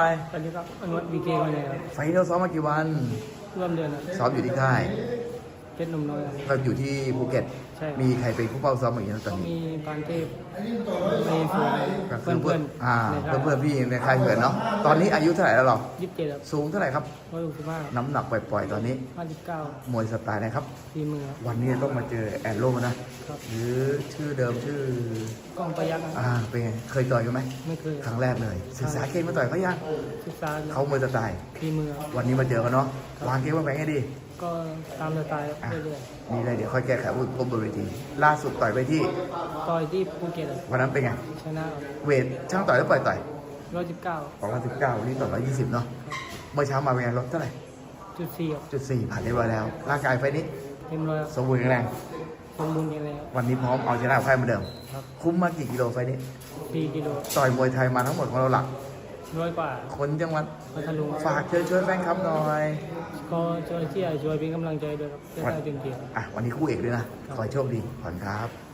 ไปสวัสดีครับอนุวัฒน์บีเกมาเลยครับไฟนอลซ้อมมากี่วัน ร่วมเดือนครับซ้อมอยู่ที่ค่ายเพ ชรหนุ่มน้อยครับ เราอยู่ที่ภูเก็ต ใช่ครับ มีใครเป็นผู้เป้าซ้อมอย่างนี้ตอนนี้มีปานเทพมีฝืนก็คืเพื่อนอเพื่อนอ่าในค่ายเพื่อนๆพี่ในค่ายเหินเนาะ ตอนนี้อายุเท่าไหร่แล้วหรอ ยี่สิบเจ็ดครับสูงเท่าไหร่ครับ ร้อยหกสิบห้าน้ำหนักปล่อยๆตอนนี้ ห้าสิบเก้ามวยสไตล์นะครับทีมือครับ วันนี้ต้องมาเจอแอนโลนะ ครับ หรือชื่อเดิมชื่อ กล้องประยักษ์ครับอ่า เป็นไง เคยต่อยกันไหม ไม่เคยครั้งแรกเลย ศึกษาเกมมาต่อยเขายังศึกษาอยู่เขามวยสไตล์ทีมือครับวันนี้มาเจอกันเนาะ วางเกมว่าแบงให้ดี ก็ตามสไตล์ครับอะเรื่อยมีอะไรเดี๋ยวค่อยแก้ไขวุฒิบนเวที ล่าสุดต่อยไปที่ๆต่อยที่ภูเก็ตครับวันนั้นเป็นไง ชนะเวทช่างต่อยแล้วปล่อยต่อยร้อยสิบเก้าของวันสิบเก้าวันนี้ต่อยร้อยยี่สิบเนาะ เมื่อเช้ามาเป็นไงลดเท่าไหร่จุดสี่ครับจุดสี่ผ่านเรียบร้อยแล้ว ร่างกายไฟนี้เต็มร้อยครับสมบูรณ์แข็งแรง สมบูรณ์กันแล้ววันนี้พร้อมเอาชนะกับใครเหมือนเดิม ครับ คุ้มมากี่กิโลไฟนี้ สี่กิโลต่อยมวยไทยมาทั้งหมดของเราหลัก ร้อยกว่าคนจังหวัดพัทลุงฝากเชิญช่วยแฟนคลับหน่อยก็ช่วยเชียร์ช่วยเป็นกำลังใจด้วยครับจะได้เต็มที่ครับอะวันนี้คู่เอกด้วยนะขอให้โชคดีขอบคุณครับ